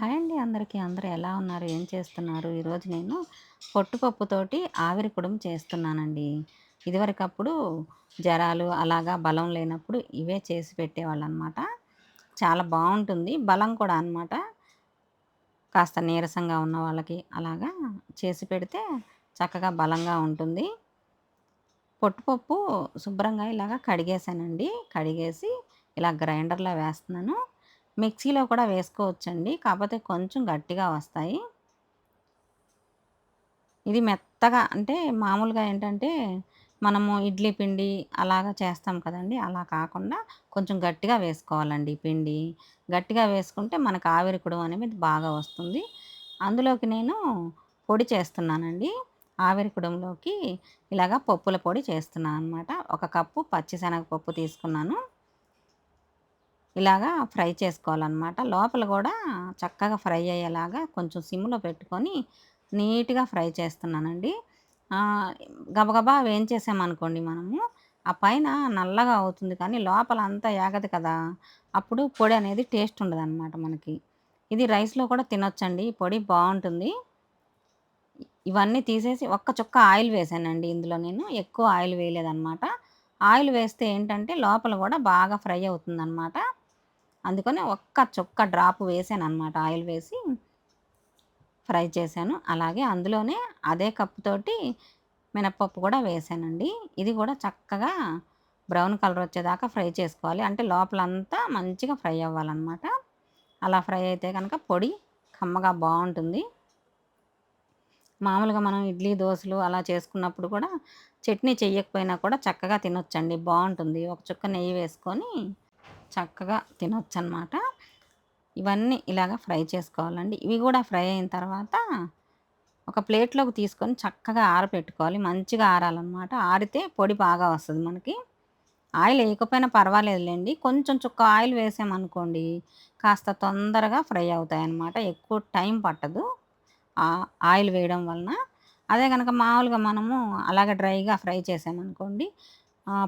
Hi అండి అందరికీ. అందరూ ఎలా ఉన్నారు? ఏం చేస్తున్నారు? ఈరోజు నేను పొట్టుపప్పుతోటి ఆవిరి కుడుము చేస్తున్నానండి. ఇదివరకప్పుడు జ్వరాలు అలాగా బలం లేనప్పుడు ఇవే చేసి పెట్టేవాళ్ళు అనమాట చాలా బాగుంటుంది. బలం కూడా అనమాట. కాస్త నీరసంగా ఉన్న వాళ్ళకి అలాగా చేసి పెడితే చక్కగా బలంగా ఉంటుంది. పొట్టుపప్పు శుభ్రంగా ఇలాగా కడిగేసానండి కడిగేసి ఇలా గ్రైండర్లో వేస్తున్నాను. మిక్సీలో కూడా వేసుకోవచ్చండి. కాకపోతే కొంచెం గట్టిగా వస్తాయి. ఇది మెత్తగా అంటే మామూలుగా ఏంటంటే మనము ఇడ్లీ పిండి అలాగా చేస్తాం కదండి. అలా కాకుండా కొంచెం గట్టిగా వేసుకోవాలండి పిండి. గట్టిగా వేసుకుంటే మనకు ఆవిరికుడు అనేది బాగా వస్తుంది. అందులోకి నేను పొడి చేస్తున్నానండి. ఆవిరికుడంలోకి ఇలాగా పప్పుల పొడి చేస్తున్నాను అనమాట ఒక కప్పు పచ్చిశనగపప్పు తీసుకున్నాను. ఇలాగా ఫ్రై చేసుకోవాలన్నమాట. లోపల కూడా చక్కగా ఫ్రై అయ్యేలాగా కొంచెం సిమ్లో పెట్టుకొని నీట్గా ఫ్రై చేస్తున్నానండి. గబగబా వేయించేసామనుకోండి మనము. ఆ పైన నల్లగా అవుతుంది కానీ లోపల అంతా ఏగదు కదా. అప్పుడు పొడి అనేది టేస్ట్ ఉండదు అనమాట మనకి. ఇది రైస్లో కూడా తినొచ్చండి. పొడి బాగుంటుంది. ఇవన్నీ తీసేసి ఒక్క చుక్క ఆయిల్ వేసానండి ఇందులో నేను. ఎక్కువ ఆయిల్ వేయలేదన్నమాట. ఆయిల్ వేస్తే ఏంటంటే లోపల కూడా బాగా ఫ్రై అవుతుందన్నమాట. అందుకని ఒక్క చుక్క డ్రాప్ వేసాను అనమాట ఆయిల్ వేసి ఫ్రై చేశాను. అలాగే అందులోనే అదే కప్పుతోటి మినప్పప్పు కూడా వేసానండి. ఇది కూడా చక్కగా బ్రౌన్ కలర్ వచ్చేదాకా ఫ్రై చేసుకోవాలి. అంటే లోపలంతా మంచిగా ఫ్రై అవ్వాలన్నమాట. అలా ఫ్రై అయితే కనుక పొడి కమ్మగా బాగుంటుంది. మామూలుగా మనం ఇడ్లీ దోశలు అలా చేసుకున్నప్పుడు కూడా చట్నీ చెయ్యకపోయినా కూడా చక్కగా తినొచ్చండి. బాగుంటుంది. ఒక చుక్క నెయ్యి వేసుకొని చక్కగా తినొచ్చు అనమాట ఇవన్నీ ఇలాగ ఫ్రై చేసుకోవాలండి. ఇవి కూడా ఫ్రై అయిన తర్వాత ఒక ప్లేట్లోకి తీసుకొని చక్కగా ఆరపెట్టుకోవాలి. మంచిగా ఆరాలన్నమాట. ఆరితే పొడి బాగా వస్తుంది మనకి. ఆయిల్ వేయకపోయినా పర్వాలేదులేండి. కొంచెం చుక్క ఆయిల్ వేసామనుకోండి కాస్త తొందరగా ఫ్రై అవుతాయి అన్నమాట ఎక్కువ టైం పట్టదు ఆయిల్ వేయడం వలన. అదే కనుక మామూలుగా మనము అలాగే డ్రైగా ఫ్రై చేసామనుకోండి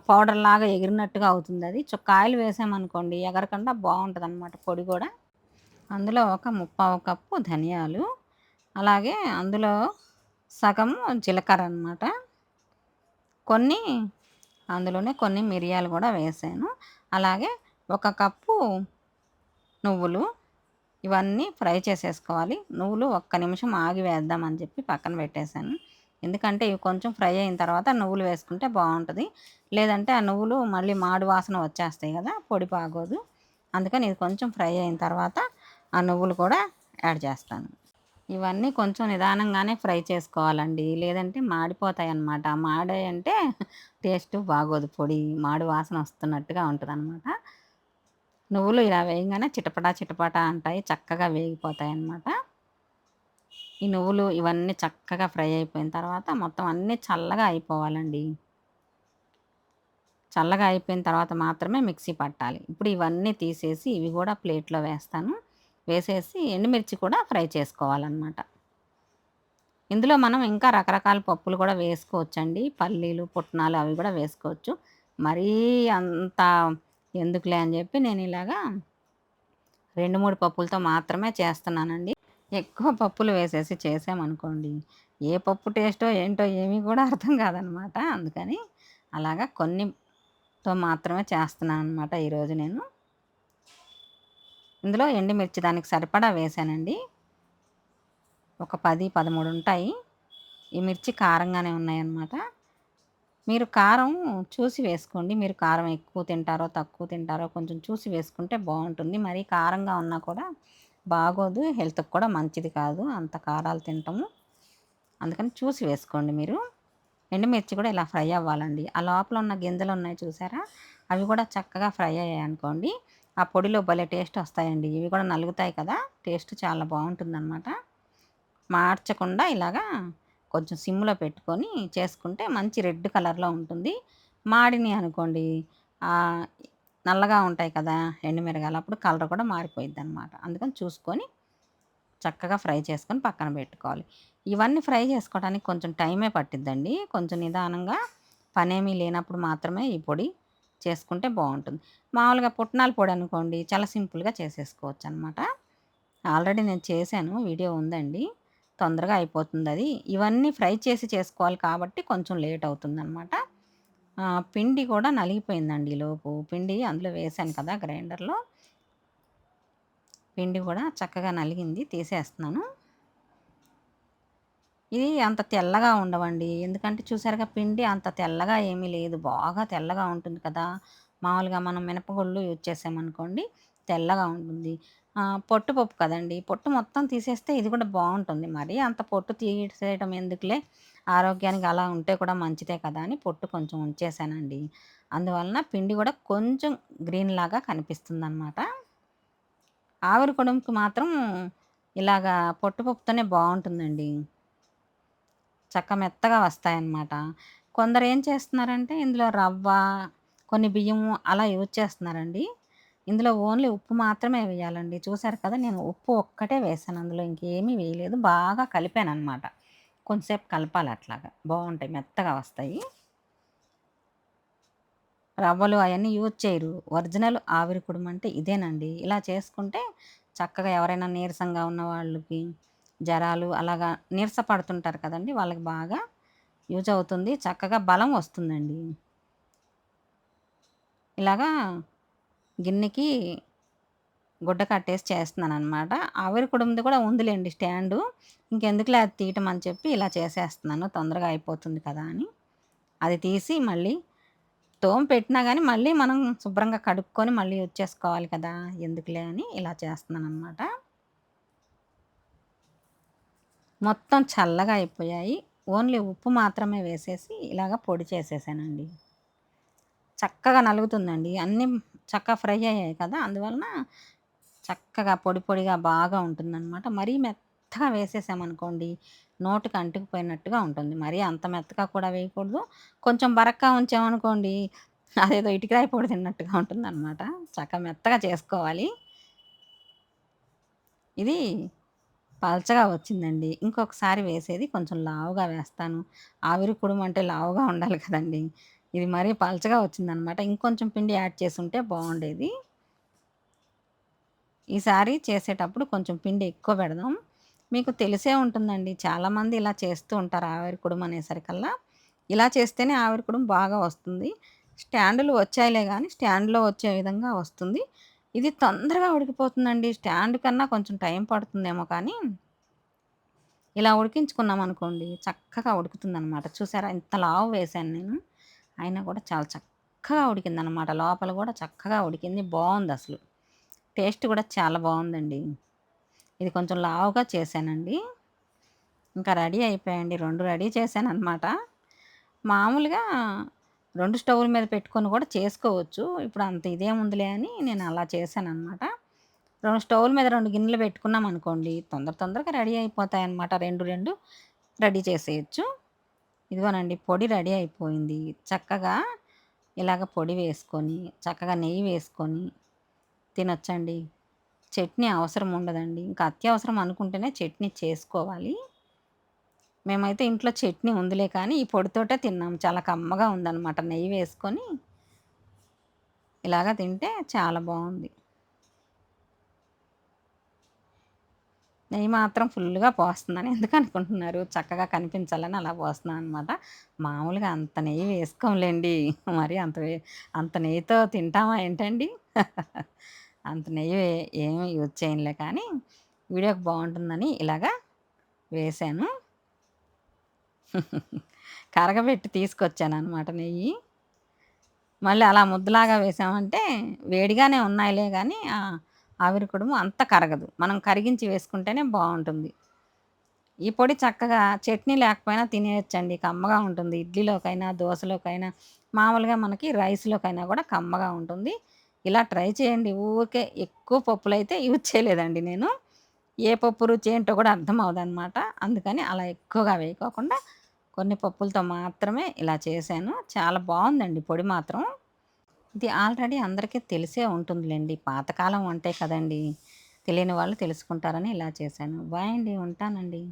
పౌడర్ లాగా ఎగిరినట్టుగా అవుతుంది అది. చుక్క ఆయిల్ వేసామనుకోండి ఎగరకుండా బాగుంటుంది అనమాట పొడి కూడా. అందులో ఒక ముప్పావు కప్పు ధనియాలు అలాగే అందులో సగము జీలకర్ర అనమాట కొన్ని అందులోనే కొన్ని మిరియాలు కూడా వేసాను. అలాగే ఒక కప్పు నువ్వులు ఇవన్నీ ఫ్రై చేసేసుకోవాలి. నువ్వులు ఒక్క నిమిషం ఆగి వేద్దామని చెప్పి పక్కన పెట్టేశాను. ఎందుకంటే ఇవి కొంచెం ఫ్రై అయిన తర్వాత నువ్వులు వేసుకుంటే బాగుంటుంది. లేదంటే ఆ నువ్వులు మళ్ళీ మాడు వాసన వచ్చేస్తాయి కదా పొడి బాగోదు అందుకని ఇది కొంచెం ఫ్రై అయిన తర్వాత ఆ నువ్వులు కూడా యాడ్ చేస్తాను. ఇవన్నీ కొంచెం నిదానంగానే ఫ్రై చేసుకోవాలండి. లేదంటే మాడిపోతాయి అన్నమాట మాడే అంటే టేస్ట్ బాగోదు. పొడి మాడు వాసన వస్తున్నట్టుగా ఉంటుంది అనమాట నువ్వులు ఇలా వేయగానే చిటపటా చిటపటా అంటాయి. చక్కగా వేగిపోతాయి అన్నమాట ఈ నువ్వులు ఇవన్నీ చక్కగా ఫ్రై అయిపోయిన తర్వాత మొత్తం అన్నీ చల్లగా అయిపోవాలండి. చల్లగా అయిపోయిన తర్వాత మాత్రమే మిక్సీ పట్టాలి. ఇప్పుడు ఇవన్నీ తీసేసి ఇవి కూడా ప్లేట్లో వేస్తాను. వేసేసి ఎండుమిర్చి కూడా ఫ్రై చేసుకోవాలన్నమాట. ఇందులో మనం ఇంకా రకరకాల పప్పులు కూడా వేసుకోవచ్చండి. పల్లీలు పుట్నాలు అవి కూడా వేసుకోవచ్చు. మరీ అంత ఎందుకులే అని చెప్పి నేను ఇలాగా రెండు మూడు పప్పులతో మాత్రమే చేస్తున్నానండి. ఎక్కువ పప్పులు వేసేసి చేసామనుకోండి ఏ పప్పు టేస్టో ఏంటో ఏమీ కూడా అర్థం కాదనమాట. అందుకని అలాగా కొన్నితో మాత్రమే చేస్తున్నాను అనమాట ఈరోజు నేను. ఇందులో ఎండుమిర్చి దానికి సరిపడా వేసానండి. ఒక పది పదమూడు ఉంటాయి. ఈ మిర్చి కారంగానే ఉన్నాయన్నమాట. మీరు కారం చూసి వేసుకోండి. మీరు కారం ఎక్కువ తింటారో తక్కువ తింటారో కొంచెం చూసి వేసుకుంటే బాగుంటుంది. మరీ కారంగా ఉన్నా కూడా బాగోదు హెల్త్కి కూడా మంచిది కాదు అంత కారాలు తింటాము. అందుకని చూసి వేసుకోండి మీరు. ఎండుమిర్చి కూడా ఇలా ఫ్రై అవ్వాలండి. ఆ లోపల ఉన్న గింజలు ఉన్నాయి చూసారా? అవి కూడా చక్కగా ఫ్రై అయ్యాయి అనుకోండి. ఆ పొడిలో భలే టేస్ట్ వస్తాయండి. ఇవి కూడా నలుగుతాయి కదా? టేస్ట్ చాలా బాగుంటుందన్నమాట. మార్చకుండా ఇలాగా కొంచెం సిమ్లో పెట్టుకొని చేసుకుంటే మంచి రెడ్ కలర్లో ఉంటుంది. మాడిని అనుకోండి. నల్లగా ఉంటాయి కదా ఎండుమిరగాయలు అప్పుడు కలర్ కూడా మారిపోయిద్ది అనమాట అందుకని చూసుకొని చక్కగా ఫ్రై చేసుకొని పక్కన పెట్టుకోవాలి. ఇవన్నీ ఫ్రై చేసుకోవడానికి కొంచెం టైమే పట్టిద్దండి. కొంచెం నిదానంగా పనేమీ లేనప్పుడు మాత్రమే ఈ పొడి చేసుకుంటే బాగుంటుంది. మామూలుగా పుట్నాల పొడి అనుకోండి చాలా సింపుల్గా చేసేసుకోవచ్చు అనమాట ఆల్రెడీ నేను చేశాను వీడియో ఉందండి. తొందరగా అయిపోతుంది అది ఇవన్నీ ఫ్రై చేసి చేసుకోవాలి కాబట్టి కొంచెం లేట్ పిండి కూడా నలిగిపోయిందండి లోపు. పిండి అందులో వేసాను కదా గ్రైండర్లో. పిండి కూడా చక్కగా నలిగింది తీసేస్తున్నాను. ఇది అంత తెల్లగా ఉండవండి. ఎందుకంటే చూసారుగా పిండి అంత తెల్లగా ఏమీ లేదు. బాగా తెల్లగా ఉంటుంది కదా. మామూలుగా మనం మినపగుళ్ళు యూజ్ చేసామనుకోండి తెల్లగా ఉంటుంది. పొట్టుపప్పు కదండి. పొట్టు మొత్తం తీసేస్తే ఇది కూడా బాగుంటుంది మరి. అంత పొట్టు తీసేయడం ఎందుకులే? ఆరోగ్యానికి అలా ఉంటే కూడా మంచిదే కదా అని పొట్టు కొంచెం ఉంచేసానండి. అందువలన పిండి కూడా కొంచెం గ్రీన్ లాగా కనిపిస్తుంది అనమాట ఆవిరి కొడుముకి మాత్రం ఇలాగా పొట్టుపప్పుతోనే బాగుంటుందండి. చక్క మెత్తగా వస్తాయన్నమాట. కొందరు ఏం చేస్తున్నారంటే ఇందులో రవ్వ కొన్ని బియ్యము అలా యూజ్ చేస్తున్నారండి. ఇందులో ఓన్లీ ఉప్పు మాత్రమే వేయాలండి. చూసారు కదా నేను ఉప్పు ఒక్కటే వేసాను. అందులో ఇంకేమీ వేయలేదు. బాగా కలిపాను అనమాట కొంచెంసేపు కలపాలి అట్లాగా. బాగుంటాయి మెత్తగా వస్తాయి. రవ్వలు అవన్నీ యూజ్ చేయరు. ఒరిజినల్ ఆవిరి కుడుము అంటే ఇదేనండి. ఇలా చేసుకుంటే చక్కగా ఎవరైనా నీరసంగా ఉన్న వాళ్ళకి జ్వరాలు అలాగా నీరస పడుతుంటారు కదండి వాళ్ళకి బాగా యూజ్ అవుతుంది. చక్కగా బలం వస్తుందండి. ఇలాగా గిన్నెకి గుడ్డ కట్టేసి చేస్తున్నాను అనమాట ఆవిరి కుడుముది కూడా ఉందిలేండి స్టాండు. ఇంకెందుకులే అది తీయటం అని చెప్పి ఇలా చేసేస్తున్నాను. తొందరగా అయిపోతుంది కదా అని. అది తీసి మళ్ళీ తోమ పెట్టినా కానీ మళ్ళీ మనం శుభ్రంగా కడుక్కొని మళ్ళీ వచ్చేసుకోవాలి కదా ఎందుకులే అని ఇలా చేస్తున్నాను అనమాట మొత్తం చల్లగా అయిపోయాయి. ఓన్లీ ఉప్పు మాత్రమే వేసేసి ఇలాగ పొడి చేసేసానండి. చక్కగా నలుగుతుందండి. అన్నీ చక్కగా ఫ్రై అయ్యాయి కదా! అందువలన చక్కగా పొడి పొడిగా బాగా ఉంటుందన్నమాట. మరీ మెత్తగా వేసేసామనుకోండి నోటికి అంటుకుపోయినట్టుగా ఉంటుంది. మరీ అంత మెత్తగా కూడా వేయకూడదు. కొంచెం బరక్గా ఉంచామనుకోండి అదేదో ఇటుకరాయి పొడి తిన్నట్టుగా ఉంటుంది అనమాట చక్కగా మెత్తగా చేసుకోవాలి. ఇది పల్చగా వచ్చిందండి. ఇంకొకసారి వేసేది కొంచెం లావుగా వేస్తాను. ఆవిరి కుడుమంటే లావుగా ఉండాలి కదండి! ఇది మరీ పల్చగా వచ్చిందనమాట. ఇంకొంచెం పిండి యాడ్ చేసి ఉంటే బాగుండేది ఈసారి చేసేటప్పుడు కొంచెం పిండి ఎక్కువ పెడదాం. మీకు తెలిసే ఉంటుందండి చాలామంది ఇలా చేస్తూ ఉంటారు ఆవిరికుడుం అనేసరికల్లా. ఇలా చేస్తేనే ఆవిరి కుడుము బాగా వస్తుంది. స్టాండులు వచ్చాయిలే కానీ స్టాండ్లో వచ్చే విధంగా వస్తుంది. ఇది తొందరగా ఉడికిపోతుందండి. స్టాండ్ కన్నా కొంచెం టైం పడుతుందేమో కానీ. ఇలా ఉడికించుకున్నాం అనుకోండి చక్కగా ఉడుకుతుందనమాట. చూసారా? ఇంత లావు వేసాను నేను. అయినా కూడా చాలా చక్కగా ఉడికిందనమాట లోపల కూడా చక్కగా ఉడికింది. బాగుంది అసలు. టేస్ట్ కూడా చాలా బాగుందండి. ఇది కొంచెం లావుగా చేశానండి. ఇంకా రెడీ అయిపోయాయండి. రెండు రెడీ చేశాను అనమాట మామూలుగా రెండు స్టవ్ల మీద పెట్టుకొని కూడా చేసుకోవచ్చు. ఇప్పుడు అంత ఇదేముందిలే అని నేను అలా చేశాను అనమాట రెండు స్టవ్ల మీద రెండు గిన్నెలు పెట్టుకున్నాం అనుకోండి తొందర తొందరగా రెడీ అయిపోతాయి అనమాట రెండు రెండు రెడీ చేసేయచ్చు. ఇదిగోనండి పొడి రెడీ అయిపోయింది. చక్కగా ఇలాగ పొడి వేసుకొని చక్కగా నెయ్యి వేసుకొని తినొచ్చండి. చట్నీ అవసరం ఉండదండి. ఇంకా అత్యవసరం అనుకుంటేనే చట్నీ చేసుకోవాలి. మేమైతే ఇంట్లో చట్నీ ఉందిలే కానీ ఈ పొడితోటే తిన్నాం. చాలా కమ్మగా ఉందన్నమాట. నెయ్యి వేసుకొని ఇలాగ తింటే చాలా బాగుంది. నెయ్యి మాత్రం ఫుల్గా పోస్తుందని ఎందుకు అనుకుంటున్నారు చక్కగా కనిపించాలని అలా పోస్తున్నాను అనమాట మామూలుగా అంత నెయ్యి వేసుకోంలేండి. మరి అంత అంత నెయ్యితో తింటామా ఏంటండి? అంత నెయ్యి ఏమి యూజ్ చేయనులే. కానీ వీడియోకి బాగుంటుందని ఇలాగా వేసాను కరగబెట్టి తీసుకొచ్చాను అనమాట నెయ్యి. మళ్ళీ అలా ముద్దలాగా వేసామంటే వేడిగానే ఉన్నాయిలే. కానీ ఆవిరి కుడుము అంత కరగదు. మనం కరిగించి వేసుకుంటేనే బాగుంటుంది. ఈ పొడి చక్కగా చట్నీ లేకపోయినా తినేయచ్చండి. కమ్మగా ఉంటుంది. ఇడ్లీలోకైనా దోశలోకైనా మామూలుగా మనకి రైస్లోకైనా కూడా కమ్మగా ఉంటుంది. ఇలా ట్రై చేయండి. ఊరికే ఎక్కువ పప్పులు అయితే యూజ్ చేయలేదండి నేను. ఏ పప్పు రుచి ఏంటో కూడా అర్థం అవదనమాట అందుకని అలా ఎక్కువగా వేయకోకుండా కొన్ని పప్పులతో మాత్రమే ఇలా చేశాను. చాలా బాగుందండి పొడి మాత్రం. ఇది ఆల్రెడీ అందరికీ తెలిసే ఉంటుందిలేండి. పాతకాలం వంటే కదండి. తెలియని వాళ్ళు తెలుసుకుంటారని ఇలా చేశాను. బాయ్ అండి. ఉంటానండి.